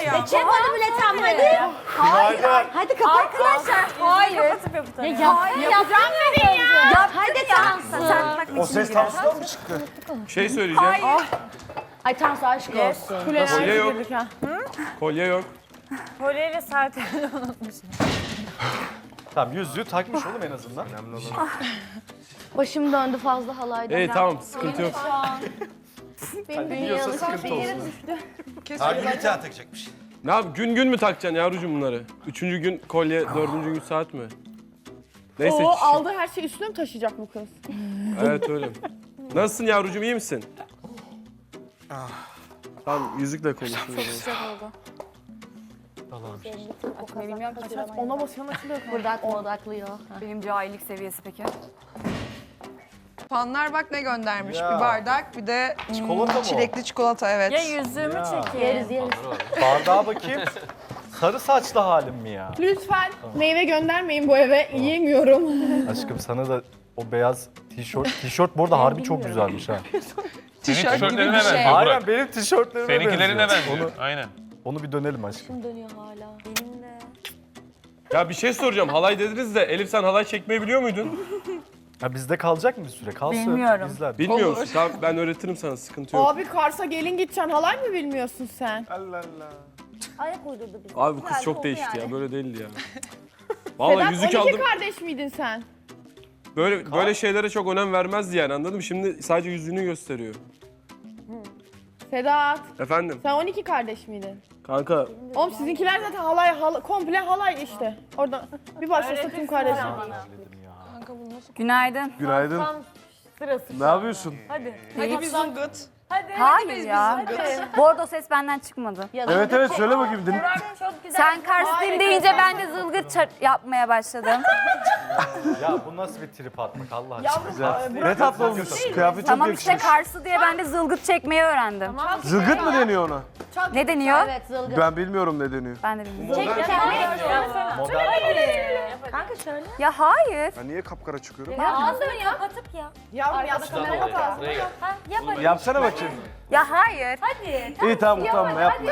ya. Çek onu bile tam hadi. Hayır. Hadi kapat. Arkadaşlar. Hayır. Kapatıp yapacağım. Ya yap, Hayır, yapacağım dedin ya. Yap, hadi Tansu. O ses Tansu'dan mı çıktı? Şey söyleyeceğim. Hayır. Ah. Ay Tansu aşk olsun. Kolye yok. Kolye yok. Kolyeyle saat unutmuşum. Tamam yüzüğü takmış oğlum en azından. Önemli olan. Ah. Başım döndü fazla halaydan. İyi tamam sıkıntı yok. Benim Biliyorsa dünyam. sıkıntı olsun. Her gün bir tane takacakmış. Ne yap? Gün gün mü takacaksın yavrucuğum bunları? Üçüncü gün kolye, dördüncü gün saat mi? Neyse. O şi- aldığı her şeyi üstüne mi taşıyacak bu kız? Evet öyle. Nasılsın yavrucuğum iyi misin? Tamam yüzükle konuşuyoruz. Ona basılan açılıyor. Burada odaklıyor. Benim cahillik seviyesi peki. Fanlar bak ne göndermiş. Ya. Bir bardak bir de hmm, Çikolata mı o? çilekli çikolata evet. Ya yüzüğümü çekeyim. Yeriz yeriz. Bardağa bakayım. Sarı saçlı halim mi ya? Lütfen meyve göndermeyin bu eve. Yiyemiyorum. Aşkım sana da o beyaz tişört, tişört bu arada harbi çok güzelmiş ha. Tişört gibi tişörtlerine bir şey. benziyor. Burak. Aynen benim tişörtlerime Seninkilerine benziyor. benziyor. Aynen. Onu, onu bir dönelim aşkım. Dönüyor hala. Ya bir şey soracağım. Halay dediniz de Elif sen halay çekmeyi biliyor muydun? Ha bizde kalacak mı bir süre? Kalsın. Bilmiyorum. Bizler. Bilmiyor musun? Tamam ben öğretirim sana sıkıntı yok. Abi Kars'a gelin gideceksin. Halay mı bilmiyorsun sen? Allah Allah. Ayak uydurdu bize. Abi bu kız çok değişti ya. Böyle değildi ya. Vallahi Sedat yüzük 12 aldım. kardeş miydin sen? Böyle böyle şeylere çok önem vermezdi yani anladın mı? Şimdi sadece yüzünü gösteriyor. Sedat Efendim sen 12 kardeş miydin? kanka Oğlum sizinkiler zaten halay, halay komple halay işte. Orada bir başlasa tüm kardeşim. Günaydın. günaydın. Ne yapıyorsun? Hadi bir zılgıt. Hayır ya. Bu arada o ses benden çıkmadı. Evet evet söyle bakayım din. Sen Karslıyım deyince ben de zılgıt çar- yapmaya başladım. Ya bu nasıl bir trip atmak Allah aşkına. Ne tatlı olmuş. Kıyafet Tamam işte Karslı diye ben de zılgıt çekmeyi öğrendim. Zılgıt mı deniyor ona? Ne deniyor? Evet zılgın. Ben bilmiyorum ne deniyor. Ben de bilmiyorum. Çek bir tane. Ya hayır. Ben niye kapkara çıkıyorum? Andın ya. Kapatıp ya. Yavrum ya da kamera kapat. Yapsana bakayım. Ya hayır. İyi tamam tamam yapma.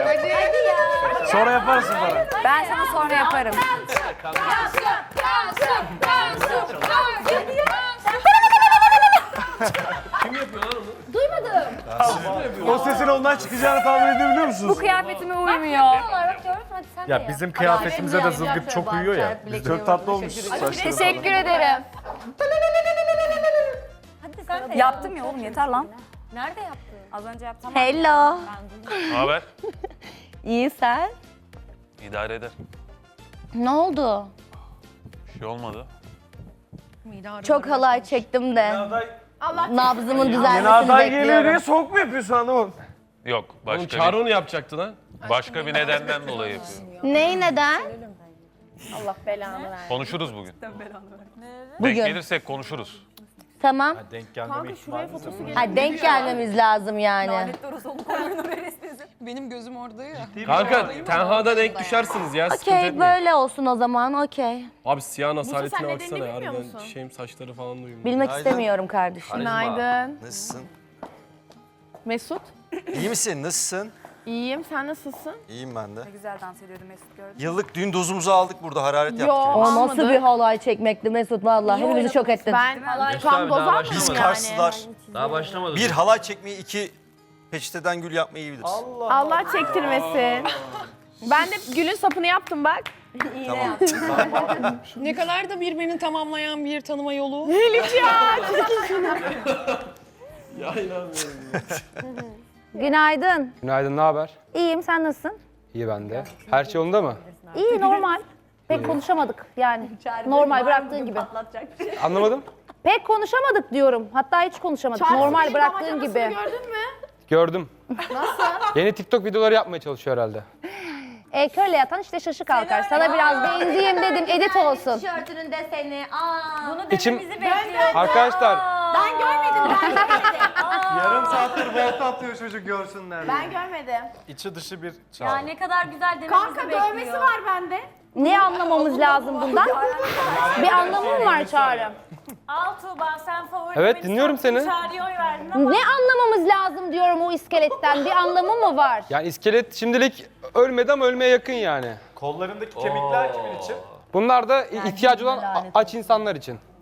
Sonra yaparsın bana. Ben sana sonra yaparım. O sesin ondan çıkacağını tahmin edebiliyor Bu musunuz? kıyafetime uymuyor. Hadi sen de Ya bizim kıyafetimize de zılgıt çok uyuyor ya. Bizde Çok tatlı olmuş saçları. Teşekkür ederim. Hadi sen de Yaptım ya oğlum yeter lan. Nerede yaptın? Az önce yaptım. Hello. Ne haber? İyi sen? İdare eder. Ne oldu? Bir şey olmadı. Çok halay çektim de. Nabzımın Yeni düzelmesini aday geliyor diye bekliyorum. soğuk mu yapıyorsun anlamadım. Yok. Oğlum Başka Çağrı bir, onu yapacaktı lan. başka bir nedenden dolayı yapıyorum. Ney neden? Allah belanı ver. Konuşuruz bugün. Bugün. Denk gelirsek konuşuruz. Tamam. denk gelmeme Kanka şuraya fotosu. Ha, denk gelmemiz lazım yani. Benim gözüm orada ya. Kanka tenhada denk düşersiniz ya sıkıntı Okey etmeyin. böyle olsun o zaman okey. Abi siyahın asaletine sen baksana nedenini ya. bilmiyor Harbiden musun? şeyim saçları falan da uyumuyor. Bilmek Günaydın. istemiyorum kardeşim. Günaydın. Nasılsın? Mesut. İyi misin? Nasılsın? İyiyim sen nasılsın? İyiyim ben de. Ne güzel dans ediyordu Mesut gördün. Yıllık düğün dozumuzu aldık burada hararet Yo yaptık. O nasıl almadık. bir halay çekmekti Mesut vallahi hepimizi şok ettin. Ben tam doz almadım Biz yani. Karslılar Daha başlamadı. bir halay çekmeyi iki peçeteden gül yapmayı iyi biliriz. Allah. Allah çektirmesin. Ben de gülün sapını yaptım bak. Tamam. Ne kadar da birbirini tamamlayan bir tanıma yolu. Ya inanmıyorum. Günaydın. Günaydın, ne haber? İyiyim sen nasılsın? İyi ben de. Her şey yolunda mı? İyi normal. Pek konuşamadık yani. Normal bıraktığın gibi. Anlamadım. Pek konuşamadık diyorum. Hatta hiç konuşamadık. Normal bıraktığın gibi. Gördün mü? Gördüm. Nasıl? Yeni TikTok videoları yapmaya çalışıyor herhalde. E köyle yatan işte şaşı kalkar. Sana biraz benzeyeyim dedim edit olsun. Tişörtünün deseni. Aa. Bunu İçim... Arkadaşlar, Ben görmedim ben Yarım saattir volta atıyor çocuk görsünler. Ben görmedim. İçi dışı bir Ya çağrı. ne kadar güzel dememizi Kanka bekliyor. dövmesi var bende. Ne anlamamız lazım bundan? Bir anlamı mı var Çağrı? Al Tuğba sen favori Evet, dinliyorum seni. Çağrı'ya oy verdin ama Ne anlamamız lazım diyorum o iskeletten. Bir anlamı mı var? Yani iskelet şimdilik ölmedi ama ölmeye yakın yani. Kollarındaki kemikler kimin için? Bunlar da ihtiyacı olan a- aç insanlar için.